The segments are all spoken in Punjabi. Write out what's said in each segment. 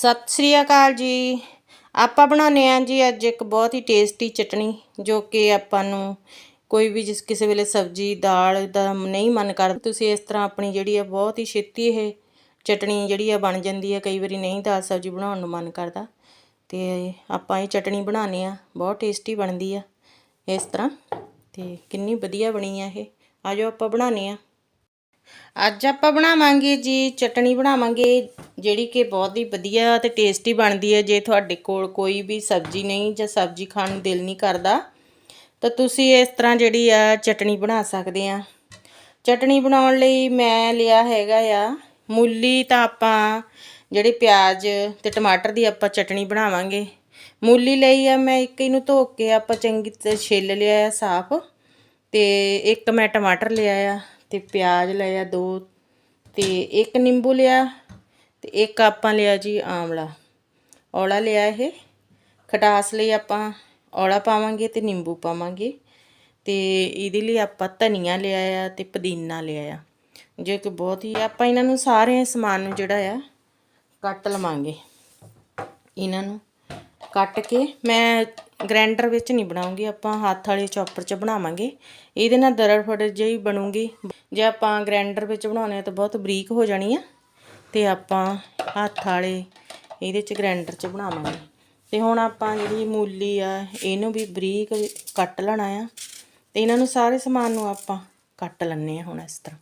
ਸਤਿ ਸ੍ਰੀ ਅਕਾਲ ਜੀ। ਆਪਾਂ ਬਣਾਉਂਦੇ ਹਾਂ ਜੀ ਅੱਜ ਇੱਕ ਬਹੁਤ ਹੀ ਟੇਸਟੀ ਚਟਣੀ, ਜੋ ਕਿ ਆਪਾਂ ਨੂੰ ਕੋਈ ਵੀ ਜਿਸ ਕਿਸੇ ਵੇਲੇ ਸਬਜ਼ੀ, ਦਾਲ ਦਾ ਨਹੀਂ ਮਨ ਕਰਦਾ। ਤੁਸੀਂ ਇਸ ਤਰ੍ਹਾਂ ਆਪਣੀ ਜਿਹੜੀ ਆ ਬਹੁਤ ਹੀ ਛੇਤੀ ਇਹ ਚਟਣੀ ਜਿਹੜੀ ਆ ਬਣ ਜਾਂਦੀ ਆ, ਕਈ ਵਾਰੀ ਨਹੀਂ ਦਾਲ ਸਬਜ਼ੀ ਬਣਾਉਣ ਨੂੰ ਮਨ ਕਰਦਾ। ਤੇ ਆਪਾਂ ਇਹ ਚਟਣੀ ਬਣਾਉਂਦੇ ਆ ਬਹੁਤ ਟੇਸਟੀ ਬਣਦੀ ਆ ਇਸ ਤਰ੍ਹਾਂ। ਤੇ ਕਿੰਨੀ ਵਧੀਆ ਬਣੀ ਆ ਇਹ। ਆਜੋ ਆਪਾਂ ਬਣਾਉਂਦੇ ਆ ਅੱਜ ਆਪਾਂ ਬਣਾਵਾਂਗੇ ਜੀ, ਚਟਣੀ ਬਣਾਵਾਂਗੇ, ਜਿਹੜੀ ਕਿ ਬਹੁਤ ਹੀ ਵਧੀਆ ਤੇ ਟੇਸਟੀ ਬਣਦੀ ਹੈ। ਜੇ ਤੁਹਾਡੇ ਕੋਲ ਕੋਈ ਵੀ ਸਬਜ਼ੀ ਨਹੀਂ ਜਾਂ ਸਬਜ਼ੀ ਖਾਣ ਨੂੰ ਦਿਲ ਨਹੀਂ ਕਰਦਾ, ਤਾਂ ਤੁਸੀਂ ਇਸ ਤਰ੍ਹਾਂ ਜਿਹੜੀ ਆ, ਚਟਣੀ ਬਣਾ ਸਕਦੇ ਆ। ਚਟਣੀ ਬਣਾਉਣ ਲਈ ਮੈਂ ਲਿਆ ਹੈਗਾ ਆ ਮੂਲੀ, ਤਾਂ ਆਪਾਂ ਜਿਹੜੇ ਪਿਆਜ਼ ਤੇ ਟਮਾਟਰ ਦੀ ਆਪਾਂ ਚਟਣੀ ਬਣਾਵਾਂਗੇ। ਮੂਲੀ ਲਈ ਆ ਮੈਂ ਇੱਕ ਇਹਨੂੰ ਧੋ ਕੇ ਆਪਾਂ ਚੰਗੀ ਤਰ੍ਹਾਂ ਛਿੱਲ ਲਿਆ ਆ ਸਾਫ਼ ਤੇ ਇੱਕ ਮੈਂ ਟਮਾਟਰ ਲਿਆ ਆ। ਤੇ ਪਿਆਜ਼ ਲਿਆ ਦੋ ਤੇ ਇੱਕ ਨਿੰਬੂ ਲਿਆ ਤੇ ਇੱਕ ਆਪਾਂ ਲਿਆ ਜੀ ਆਮਲਾ ਔਲਾ ਲਿਆ ਇਹ। ਖਟਾਸ ਲਈ ਆਪਾਂ ਔਲਾ ਪਾਵਾਂਗੇ ਤੇ ਨਿੰਬੂ ਪਾਵਾਂਗੇ। ਤੇ ਇਹਦੇ ਲਈ ਆਪਾਂ ਧਨੀਆ ਲਿਆ ਆ ਤੇ ਪੁਦੀਨਾ ਲਿਆ ਆ। ਜੋ ਕਿ ਬਹੁਤ ਹੀ ਆਪਾਂ ਇਹਨਾਂ ਨੂੰ ਸਾਰੇ ਸਮਾਨ ਨੂੰ ਜਿਹੜਾ ਆ ਕੱਟ ਲਵਾਂਗੇ। ਇਹਨਾਂ ਨੂੰ ਕੱਟ ਕੇ ਮੈਂ ਗ੍ਰਾਈਂਡਰ ਵਿੱਚ ਨਹੀਂ ਬਣਾਉਂਗੇ, ਆਪਾਂ ਹੱਥ ਵਾਲੇ ਚੌਪਰ 'ਚ ਬਣਾਵਾਂਗੇ। ਇਹਦੇ ਨਾਲ ਦਰੜ ਫੜੜ ਜਿਹੀ ਬਣੂਗੀ। ਜੇ ਆਪਾਂ ਗ੍ਰਾਈਂਡਰ ਵਿੱਚ ਬਣਾਉਣੇ ਆ ਤਾਂ ਬਹੁਤ ਬਰੀਕ ਹੋ ਜਾਣੀ ਆ। ਤੇ ਆਪਾਂ ਹੱਥ ਵਾਲੇ ਇਹਦੇ 'ਚ ਗ੍ਰਾਈਂਡਰ 'ਚ ਬਣਾਵਾਂਗੇ। ਤੇ ਹੁਣ ਆਪਾਂ ਜਿਹੜੀ ਮੂਲੀ ਆ, ਇਹਨੂੰ ਵੀ ਬਰੀਕ ਕੱਟ ਲੈਣਾ ਆ। ਤੇ ਇਹਨਾਂ ਨੂੰ ਸਾਰੇ ਸਮਾਨ ਨੂੰ ਆਪਾਂ ਕੱਟ ਲੈਣੇ ਆ ਹੁਣ ਇਸ ਤਰ੍ਹਾਂ।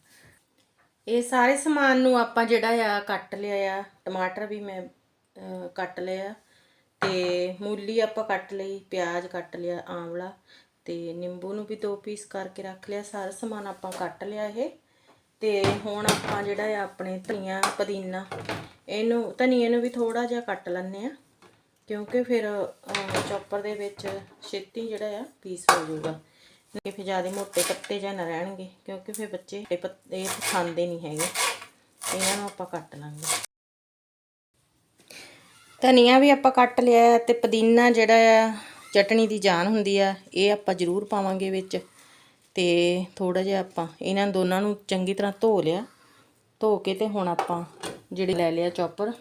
ਇਹ ਸਾਰੇ ਸਮਾਨ ਨੂੰ ਆਪਾਂ ਜਿਹੜਾ ਆ ਕੱਟ ਲਿਆ ਆ, ਟਮਾਟਰ ਵੀ ਮੈਂ ਕੱਟ ਲਿਆ ਤੇ ਮੂਲੀ ਆਪਾਂ ਕੱਟ ਲਈ, ਪਿਆਜ਼ ਕੱਟ ਲਿਆ, ਆਂਵਲਾ ਤੇ ਨਿੰਬੂ ਨੂੰ ਵੀ ਦੋ ਪੀਸ ਕਰਕੇ ਰੱਖ ਲਿਆ, ਸਾਰਾ ਸਮਾਨ ਆਪਾਂ ਕੱਟ ਲਿਆ ਇਹ। ਤੇ ਹੁਣ ਆਪਾਂ ਜਿਹੜਾ ਆ ਆਪਣੇ ਧਨੀਆ ਪੁਦੀਨਾ, ਇਹਨੂੰ, ਧਨੀਏ ਨੂੰ ਵੀ ਥੋੜਾ ਜਿਹਾ ਕੱਟ ਲੈਣੇ ਆ ਕਿਉਂਕਿ ਫਿਰ ਚੌਪਰ ਦੇ ਵਿੱਚ ਛੇਤੀ ਜਿਹੜਾ ਆ ਪੀਸ ਹੋ ਜਾਊਗਾ। ਨਹੀਂ ਫਿਰ ਜ਼ਿਆਦਾ ਮੋਟੇ ਪੱਤੇ ਜਾਂ ਨਾ ਰਹਿਣਗੇ, ਕਿਉਂਕਿ ਫਿਰ ਬੱਚੇ ਇਹ ਇਹ ਖਾਂਦੇ ਨਹੀਂ ਹੈਗੇ। ਇਹਨਾਂ ਨੂੰ ਆਪਾਂ ਕੱਟ ਲਾਂਗੇ। ਧਨੀਆ ਵੀ ਆਪਾਂ ਕੱਟ ਲਿਆ ਹੈ ਤੇ ਪੁਦੀਨਾ ਜਿਹੜਾ ਆ, ਚਟਣੀ ਦੀ ਜਾਨ ਹੁੰਦੀ ਆ, ਇਹ ਆਪਾਂ ਜ਼ਰੂਰ ਪਾਵਾਂਗੇ ਵਿੱਚ। ਤੇ ਥੋੜਾ ਜਿਹਾ ਆਪਾਂ ਇਹਨਾਂ ਦੋਨਾਂ ਨੂੰ ਚੰਗੀ ਤਰ੍ਹਾਂ ਧੋ ਲਿਆ। ਧੋ ਕੇ ਤੇ ਹੁਣ ਆਪਾਂ ਜਿਹੜੇ ਲੈ ਲਿਆ ਚੌਪਰ,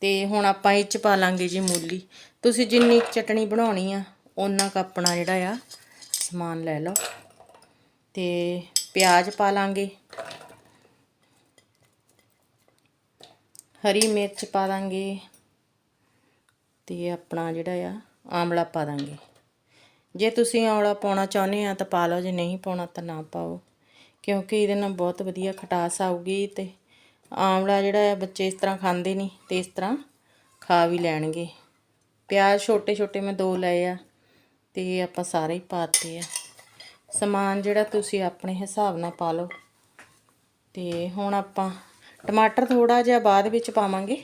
ਤੇ ਹੁਣ ਆਪਾਂ ਇਹ ਚ ਪਾ ਲਾਂਗੇ ਜੀ ਮੂਲੀ। ਤੁਸੀਂ ਜਿੰਨੀ ਕੁ ਚਟਣੀ ਬਣਾਉਣੀ ਆ, ਓਨਾ ਕੁ ਆਪਣਾ ਜਿਹੜਾ ਆ ਸਮਾਨ ਲੈ ਲਓ। ਤੇ ਪਿਆਜ਼ ਪਾ ਲਾਂਗੇ। ਹਰੀ ਮਿਰਚ ਪਾ ਦਾਂਗੇ ਤੇ ਆਪਣਾ ਜਿਹੜਾ ਆ ਆਮਲਾ ਪਾ ਦਾਂਗੇ। ਜੇ ਤੁਸੀਂ ਆਮਲਾ ਪਾਉਣਾ ਚਾਹੁੰਦੇ ਆ ਤਾਂ ਪਾ ਲਓ, ਜੇ ਨਹੀਂ ਪਾਉਣਾ ਤਾਂ ਨਾ ਪਾਓ। ਕਿਉਂਕਿ ਇਹਦੇ ਨਾਲ ਬਹੁਤ ਵਧੀਆ ਖਟਾਸ ਆਊਗੀ ਤੇ ਆਮਲਾ ਜਿਹੜਾ ਆ, ਬੱਚੇ ਇਸ ਤਰ੍ਹਾਂ ਖਾਂਦੇ ਨਹੀਂ ਤੇ ਇਸ ਤਰ੍ਹਾਂ ਖਾ ਵੀ ਲੈਣਗੇ। ਪਿਆਜ਼ ਛੋਟੇ ਛੋਟੇ ਮੈਂ ਦੋ ਲਏ ਆ ਤੇ ਆਪਾਂ ਸਾਰੇ ਹੀ ਪਾਤੇ ਆ। ਸਮਾਨ ਜਿਹੜਾ ਤੁਸੀਂ ਆਪਣੇ ਹਿਸਾਬ ਨਾਲ ਪਾ ਲਓ। ਤੇ ਹੁਣ ਆਪਾਂ ਟਮਾਟਰ ਥੋੜਾ ਜਿਹਾ ਬਾਅਦ ਵਿੱਚ ਪਾਵਾਂਗੇ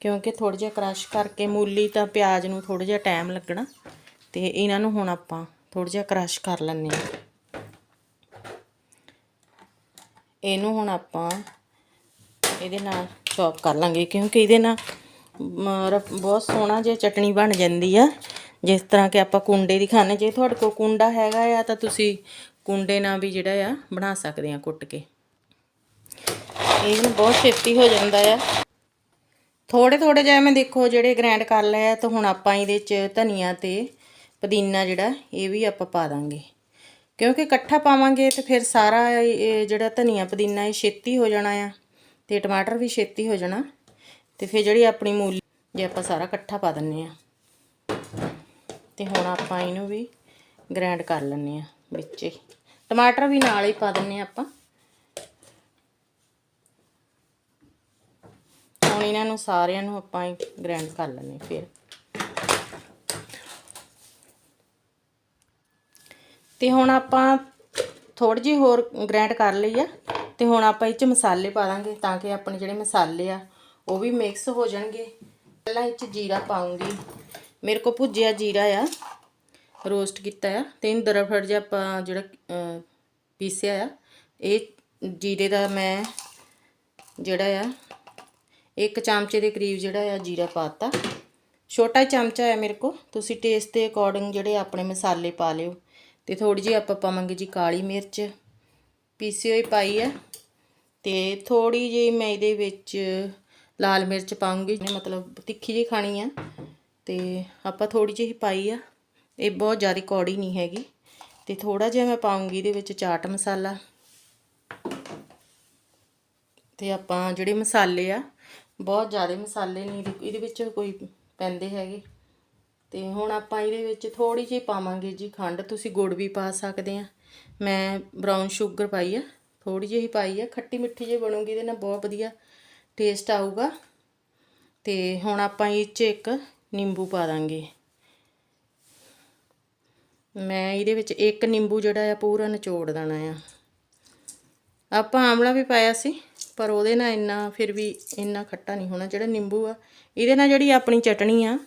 ਕਿਉਂਕਿ ਥੋੜਾ ਜਿਹਾ ਕ੍ਰਸ਼ ਕਰਕੇ ਮੂਲੀ ਤਾਂ ਪਿਆਜ਼ ਨੂੰ ਥੋੜਾ ਜਿਹਾ ਟਾਈਮ ਲੱਗਣਾ। ਤੇ ਇਹਨਾਂ ਨੂੰ ਹੁਣ ਆਪਾਂ ਥੋੜਾ ਜਿਹਾ ਕ੍ਰਸ਼ ਕਰ ਲੈਂਦੇ ਆ ਇਹਨੂੰ ਹੁਣ ਆਪਾਂ ਇਹਦੇ ਨਾਲ ਚੌਪ ਕਰ ਲਾਂਗੇ ਕਿਉਂਕਿ ਇਹਦੇ ਨਾਲ ਮ, ਬਹੁਤ ਸੋਹਣਾ ਜਿਹਾ ਚਟਣੀ ਬਣ ਜਾਂਦੀ ਆ। ਜਿਸ ਤਰ੍ਹਾਂ ਕਿ ਆਪਾਂ ਕੁੰਡੇ ਦੀ ਖਾਣੇ ਜੇ ਤੁਹਾਡੇ ਕੋਲ ਕੁੰਡਾ ਹੈਗਾ ਆ ਤਾਂ ਤੁਸੀਂ ਕੁੰਡੇ ਨਾਲ ਵੀ ਜਿਹੜਾ ਆ ਬਣਾ ਸਕਦੇ ਆ ਕੁੱਟ ਕੇ। ਇਹ ਬਹੁਤ ਛੇਤੀ ਹੋ ਜਾਂਦਾ ਆ। ਥੋੜੇ ਥੋੜੇ ਜਿਹਾ ਮੈਂ ਦੇਖੋ ਜਿਹੜੇ ਗ੍ਰਾਈਂਡ ਕਰ ਲਿਆ ਤਾਂ ਹੁਣ ਆਪਾਂ ਇਹਦੇ ਚ ਧਨੀਆ ਤੇ ਪੁਦੀਨਾ ਜਿਹੜਾ, ਇਹ ਵੀ ਆਪਾਂ ਪਾ ਦਾਂਗੇ। ਕਿਉਂਕਿ ਇਕੱਠਾ ਪਾਵਾਂਗੇ ਤੇ ਫਿਰ ਸਾਰਾ ਇਹ ਜਿਹੜਾ ਧਨੀਆ ਪੁਦੀਨਾ ਇਹ ਛੇਤੀ ਹੋ ਜਾਣਾ ਆ ਤੇ ਟਮਾਟਰ ਵੀ ਛੇਤੀ ਹੋ ਜਾਣਾ ਤੇ ਫਿਰ ਜਿਹੜੀ ਆਪਣੀ ਮੂਲੀ ਜੇ ਆਪਾਂ ਸਾਰਾ ਇਕੱਠਾ ਪਾ ਦਿੰਨੇ ਆ। ਤੇ ਹੁਣ ਆਪਾਂ ਇਹਨੂੰ ਵੀ ਗ੍ਰਾਈਂਡ ਕਰ ਲੈਂਦੇ ਆ ਵਿੱਚ। ਹੀ। ਟਮਾਟਰ ਵੀ ਨਾਲ ਹੀ ਪਾ ਦਿੰਨੇ ਆ ਆਪਾਂ। ਹੁਣ ਇਹਨਾਂ ਨੂੰ ਸਾਰਿਆਂ ਨੂੰ ਆਪਾਂ ਗ੍ਰਾਈਂਡ ਕਰ ਲੈਂਦੇ ਫਿਰ। ਤੇ ਹੁਣ ਆਪਾਂ ਥੋੜੀ ਜਿਹੀ ਹੋਰ ਗ੍ਰਾਈਂਡ ਕਰ ਲਈ ਆ ਤੇ ਹੁਣ ਆਪਾਂ ਇਹ ਚ ਮਸਾਲੇ ਪਾ ਦਾਂਗੇ ਤਾਂ ਕਿ ਆਪਣੇ ਜਿਹੜੇ ਮਸਾਲੇ ਆ ਉਹ ਵੀ ਮਿਕਸ ਹੋ ਜਾਣਗੇ। ਪਹਿਲਾਂ ਇਹ ਚ ਜੀਰਾ ਪਾਉਂਗੀ। ਮੇਰੇ ਕੋ ਭੁੱਜਿਆ ਜੀਰਾ ਆ ਰੋਸਟ ਕੀਤਾ ਆ ਤੇ ਇਹਨੂੰ ਦਰਫੜ ਜਿਹਾ ਆਪਾਂ ਜਿਹੜਾ ਪੀਸਿਆ ਆ। ਇਹ ਜੀਰੇ ਦਾ ਮੈਂ ਜਿਹੜਾ ਆ ਇੱਕ ਚਮਚੇ ਦੇ ਕਰੀਬ ਜਿਹੜਾ ਆ ਜੀਰਾ ਪਾਤਾ। ਛੋਟਾ ਹੀ ਚਮਚਾ ਹੈ ਮੇਰੇ ਕੋ ਤੁਸੀਂ ਟੇਸਟ ਦੇ ਅਕੋਰਡਿੰਗ ਜਿਹੜੇ ਆਪਣੇ ਮਸਾਲੇ ਪਾ ਲਿਓ। ਤੇ ਥੋੜੀ ਜਿਹੀ ਆਪਾਂ ਪਾਵਾਂਗੇ ਜੀ ਕਾਲੀ ਮਿਰਚ। ਪੀਸੀ ਹੋਈ ਪਾਈ ਆ। ਤੇ ਥੋੜੀ ਜਿਹੀ ਮੈਂ ਇਹਦੇ ਵਿੱਚ ਲਾਲ ਮਿਰਚ ਪਾਉਂਗੀ ਮਤਲਬ ਤਿੱਖੀ ਜਿਹੀ ਖਾਣੀ ਆ। ਤੇ ਆਪਾਂ ਥੋੜੀ ਜਿਹੀ ਪਾਈ ਆ। ਇਹ ਬਹੁਤ ਜ਼ਿਆਦਾ ਕੌੜੀ ਨਹੀਂ ਹੈਗੀ। ਤੇ ਥੋੜਾ ਜਿਹਾ ਮੈਂ ਪਾਉਂਗੀ ਇਹਦੇ ਵਿੱਚ ਚਾਟ ਮਸਾਲਾ। ਤੇ ਆਪਾਂ ਜਿਹੜੇ ਮਸਾਲੇ ਆ ਬਹੁਤ ਜ਼ਿਆਦਾ ਮਸਾਲੇ ਨਹੀਂ, ਇਹਦੇ- ਇਹਦੇ ਵਿੱਚ ਕੋਈ ਪੈਂਦੇ ਹੈਗੇ। ਤੇ ਹੁਣ ਆਪਾਂ ਇਹਦੇ ਵਿੱਚ ਥੋੜੀ ਜਿਹੀ ਪਾਵਾਂਗੇ ਜੀ ਖੰਡ, ਤੁਸੀਂ ਗੁੜ ਵੀ ਪਾ ਸਕਦੇ ਆ। ਮੈਂ ਬਰਾਊਨ ਸ਼ੂਗਰ ਪਾਈ ਆ ਥੋੜੀ ਜਿਹੀ ਪਾਈ ਆ, ਖੱਟੀ ਮਿੱਠੀ ਜਿਹੀ ਬਣੂਗੀ, ਇਹਦੇ ਨਾਲ ਬਹੁਤ ਵਧੀਆ ਟੇਸਟ ਆਊਗਾ। ਤੇ ਹੁਣ ਆਪਾਂ ਇਹ 'ਚ ਇੱਕ ਨਿੰਬੂ ਪਾ ਦਾਂਗੇ। ਮੈਂ ਇਹਦੇ ਵਿੱਚ ਇੱਕ ਨਿੰਬੂ ਜਿਹੜਾ ਆ ਪੂਰਾ ਨਿਚੋੜ ਦੇਣਾ ਆ। ਆਪਾਂ ਆਮਲਾ ਵੀ ਪਾਇਆ ਸੀ, ਪਰ ਉਹਦੇ ਨਾਲ ਇੰਨਾ ਫਿਰ ਵੀ ਇੰਨਾ ਖੱਟਾ ਨਹੀਂ ਹੋਣਾ, ਜਿਹੜਾ ਨਿੰਬੂ ਆ। ਇਹਦੇ ਨਾਲ ਜਿਹੜੀ ਆਪਣੀ ਚਟਣੀ ਆ,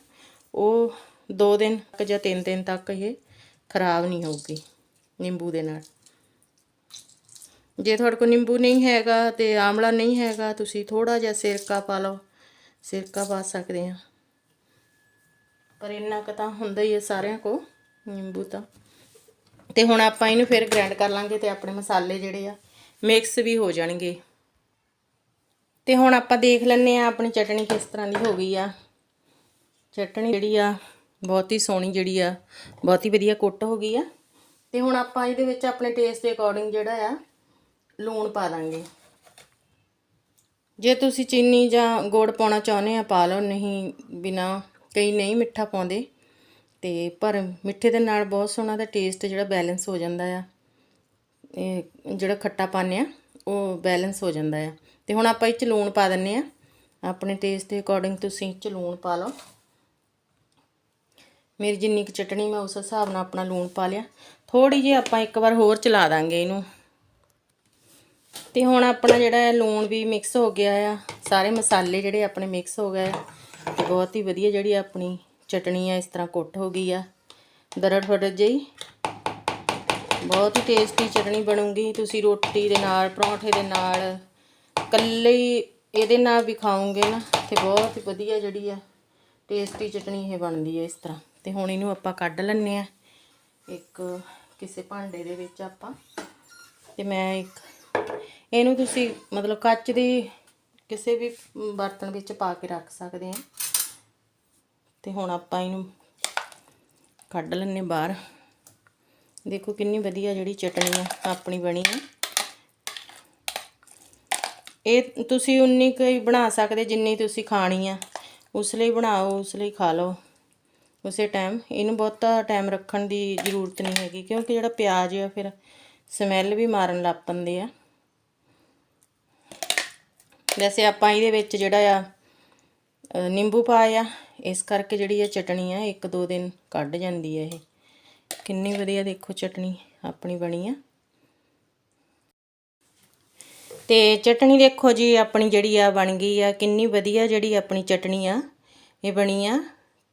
ਉਹ 2 ਦਿਨ ਤੱਕ ਜਾਂ 3 ਦਿਨ ਤੱਕ ਇਹ ਖਰਾਬ ਨਹੀਂ ਹੋਊਗੀ ਨਿੰਬੂ ਦੇ ਨਾਲ। ਜੇ ਤੁਹਾਡੇ ਕੋਲ ਨਿੰਬੂ ਨਹੀਂ ਹੈਗਾ ਤੇ ਆਮਲਾ ਨਹੀਂ ਹੈਗਾ, ਤੁਸੀਂ ਥੋੜਾ ਜਿਹਾ ਸਿਰਕਾ ਪਾ ਲਓ, ਸਿਰਕਾ ਪਾ ਸਕਦੇ ਆ। ਪਰ ਇੰਨਾ ਕੁ ਤਾਂ ਹੁੰਦਾ ਹੀ ਹੈ ਸਾਰਿਆਂ ਕੋ ਨਿੰਬੂ ਤਾਂ। ਤੇ ਹੁਣ ਆਪਾਂ ਇਹਨੂੰ ਫਿਰ ਗ੍ਰਾਈਂਡ ਕਰ ਲਾਂਗੇ ਤੇ ਆਪਣੇ ਮਸਾਲੇ ਜਿਹੜੇ ਆ ਮਿਕਸ ਵੀ ਹੋ ਜਾਣਗੇ। ਤੇ ਹੁਣ ਆਪਾਂ ਦੇਖ ਲੈਂਦੇ ਆ ਆਪਣੀ ਚਟਣੀ ਕਿਸ ਤਰ੍ਹਾਂ ਦੀ ਹੋ ਗਈ ਆ। ਚਟਣੀ ਜਿਹੜੀ ਆ, ਬਹੁਤ ਹੀ ਸੋਹਣੀ ਜਿਹੜੀ ਆ, ਬਹੁਤ ਹੀ ਵਧੀਆ ਕੁੱਟ ਹੋ ਗਈ ਆ। ਤੇ ਹੁਣ ਆਪਾਂ ਇਹਦੇ ਵਿੱਚ ਆਪਣੇ ਟੇਸਟ ਦੇ ਅਕੋਰਡਿੰਗ ਜਿਹੜਾ ਆ, ਲੂਣ ਪਾ ਦਾਂਗੇ ਜੇ ਤੁਸੀਂ ਚੀਨੀ ਜਾਂ ਗੁੜ ਪਾਉਣਾ ਚਾਹੁੰਦੇ ਆ, ਪਾ ਲਓ, ਨਹੀਂ ਬਿਨਾ ਕਈ ਨਹੀਂ ਮਿੱਠਾ ਪਾਉਂਦੇ। ਤੇ ਪਰ ਮਿੱਠੇ ਦੇ ਨਾਲ ਬਹੁਤ ਸੋਹਣਾ ਦਾ ਟੇਸਟ ਜਿਹੜਾ ਬੈਲੈਂਸ ਹੋ ਜਾਂਦਾ ਆ। ਜਿਹੜਾ ਖੱਟਾ ਪਾਉਂਦੇ ਆ, ਉਹ ਬੈਲੈਂਸ ਹੋ ਜਾਂਦਾ ਆ। ਤੇ ਹੁਣ ਆਪਾਂ ਇਹ ਚ ਲੂਣ ਪਾ ਦਿੰਨੇ ਆ। ਆਪਣੇ ਟੇਸਟ ਦੇ ਅਕੋਰਡਿੰਗ ਤੁਸੀਂ ਚ ਲੂਣ ਪਾ ਲਓ। ਮੇਰੀ ਜਿੰਨੀ ਕੁ ਚਟਣੀ ਮੈਂ ਉਸ ਹਿਸਾਬ ਨਾਲ ਆਪਣਾ ਲੂਣ ਪਾ ਲਿਆ। ਥੋੜੀ ਜਿਹੀ ਆਪਾਂ ਇੱਕ ਵਾਰ ਹੋਰ ਚਲਾ ਦਾਂਗੇ ਇਹਨੂੰ। ਤੇ ਹੁਣ ਆਪਣਾ ਜਿਹੜਾ ਲੂਣ ਵੀ ਮਿਕਸ ਹੋ ਗਿਆ ਆ, ਸਾਰੇ ਮਸਾਲੇ ਜਿਹੜੇ ਆਪਣੇ ਮਿਕਸ ਹੋ ਗਏ ਆ, ਤੇ ਬਹੁਤ ਹੀ ਵਧੀਆ ਜਿਹੜੀ ਆਪਣੀ ਚਟਣੀ ਆ, ਇਸ ਤਰ੍ਹਾਂ ਕੁੱਟ ਹੋ ਗਈ ਆ। ਦਰੜ ਫੜੜ ਜਿਹੀ। ਬਹੁਤ ਹੀ ਟੇਸਟੀ ਚਟਣੀ ਬਣੂਗੀ। ਤੁਸੀਂ ਰੋਟੀ ਦੇ ਨਾਲ, ਪਰੌਂਠੇ ਦੇ ਨਾਲ, ਇਕੱਲੇ ਇਹਦੇ ਨਾਲ ਵੀ ਖਾਓਗੇ ਨਾ, ਤੇ ਬਹੁਤ ਹੀ ਵਧੀਆ ਜਿਹੜੀ ਆ ਟੇਸਟੀ ਚਟਣੀ ਇਹ ਬਣਦੀ ਹੈ ਇਸ ਤਰ੍ਹਾਂ। ਤੇ ਹੁਣ ਇਹਨੂੰ ਆਪਾਂ ਕੱਢ ਲੈਣੇ ਆ। ਇੱਕ ਕਿਸੇ ਭਾਂਡੇ ਦੇ ਵਿੱਚ ਆਪਾਂ। ਤੇ ਮੈਂ ਇੱਕ, ਇਹਨੂੰ ਤੁਸੀਂ ਮਤਲਬ ਕੱਚ ਦੀ ਕਿਸੇ ਵੀ ਬਰਤਨ ਵਿੱਚ ਪਾ ਕੇ ਰੱਖ ਸਕਦੇ ਆ। ਤੇ ਹੁਣ ਆਪਾਂ ਇਹਨੂੰ ਕੱਢ ਲੈਣੇ ਬਾਹਰ। ਦੇਖੋ ਕਿੰਨੀ ਵਧੀਆ ਜਿਹੜੀ ਚਟਣੀ ਆ ਆਪਣੀ ਬਣੀ ਆ। ਇਹ ਤੁਸੀਂ ਉਨੀ ਕੁ ਹੀ ਬਣਾ ਸਕਦੇ ਜਿੰਨੀ ਤੁਸੀਂ ਖਾਣੀ ਆ। ਉਸ ਲਈ ਬਣਾਓ ਉਸ ਲਈ ਖਾ ਲਓ। ਉਸੇ ਟਾਈਮ ਇਹਨੂੰ ਬਹੁਤਾ ਟਾਈਮ ਰੱਖਣ ਦੀ ਜ਼ਰੂਰਤ ਨਹੀਂ ਹੈਗੀ ਕਿਉਂਕਿ ਜਿਹੜਾ ਪਿਆਜ਼ ਆ ਫਿਰ ਸਮੈਲ ਵੀ ਮਾਰਨ ਲੱਗ ਪੈਂਦੇ ਆ। ਵੈਸੇ ਆਪਾਂ ਇਹਦੇ ਵਿੱਚ ਜਿਹੜਾ ਆ ਅ, ਨਿੰਬੂ ਪਾਇਆ ਇਸ ਕਰਕੇ ਜਿਹੜੀ ਇਹ ਚਟਣੀ ਆ ਇੱਕ ਦੋ ਦਿਨ ਕੱਢ ਜਾਂਦੀ ਹੈ ਇਹ। ਕਿੰਨੀ ਵਧੀਆ ਦੇਖੋ ਚਟਣੀ ਆਪਣੀ ਬਣੀ ਆ। ਤੇ ਚਟਣੀ ਦੇਖੋ ਜੀ, ਆਪਣੀ ਜਿਹੜੀ ਆ ਬਣ ਗਈ ਆ, ਕਿੰਨੀ ਵਧੀਆ ਜਿਹੜੀ ਆਪਣੀ ਚਟਣੀ ਆ, ਇਹ ਬਣੀ ਆ।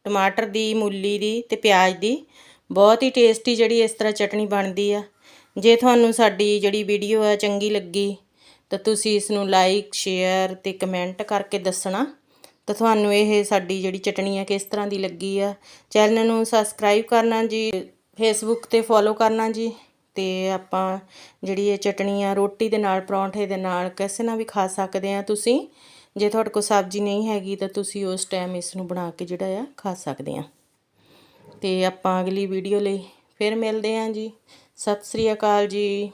ਟਮਾਟਰ ਦੀ, ਮੂਲੀ ਦੀ ਤੇ ਪਿਆਜ਼ ਦੀ, ਬਹੁਤ ਹੀ ਟੇਸਟੀ ਜਿਹੜੀ ਇਸ ਤਰ੍ਹਾਂ ਚਟਣੀ ਬਣਦੀ ਆ। ਜੇ ਤੁਹਾਨੂੰ ਸਾਡੀ ਜਿਹੜੀ ਵੀਡੀਓ ਆ ਚੰਗੀ ਲੱਗੀ, ਤਾਂ ਤੁਸੀਂ ਇਸ ਨੂੰ ਲਾਈਕ, ਸ਼ੇਅਰ ਤੇ ਕਮੈਂਟ ਕਰਕੇ ਦੱਸਣਾ। ਤਾਂ ਤੁਹਾਨੂੰ ਇਹ ਸਾਡੀ ਜਿਹੜੀ ਚਟਣੀ ਆ ਕਿਸ ਤਰ੍ਹਾਂ ਦੀ ਲੱਗੀ ਆ। ਚੈਨਲ ਨੂੰ ਸਬਸਕ੍ਰਾਈਬ ਕਰਨਾ ਜੀ। ਫੇਸਬੁੱਕ ਤੇ ਫੋਲੋ ਕਰਨਾ ਜੀ ਤੇ ਆਪਾਂ ਜਿਹੜੀ ਇਹ ਚਟਣੀ ਆ, ਰੋਟੀ ਦੇ ਨਾਲ, ਪਰੌਂਠੇ ਦੇ ਨਾਲ, ਕਿਸੇ ਨਾਲ ਵੀ ਖਾ ਸਕਦੇ ਆ ਤੁਸੀਂ। ਜੇ ਤੁਹਾਡੇ ਕੋਲ ਸਬਜ਼ੀ ਨਹੀਂ ਹੈਗੀ ਤਾਂ ਤੁਸੀਂ ਉਸ ਟਾਈਮ ਇਸ ਨੂੰ ਬਣਾ ਕੇ ਜਿਹੜਾ ਆ ਖਾ ਸਕਦੇ ਆ। ਤੇ ਆਪਾਂ ਅਗਲੀ ਵੀਡੀਓ ਲਈ ਫਿਰ ਮਿਲਦੇ ਹਾਂ ਜੀ। ਸਤਿ ਸ੍ਰੀ ਅਕਾਲ ਜੀ।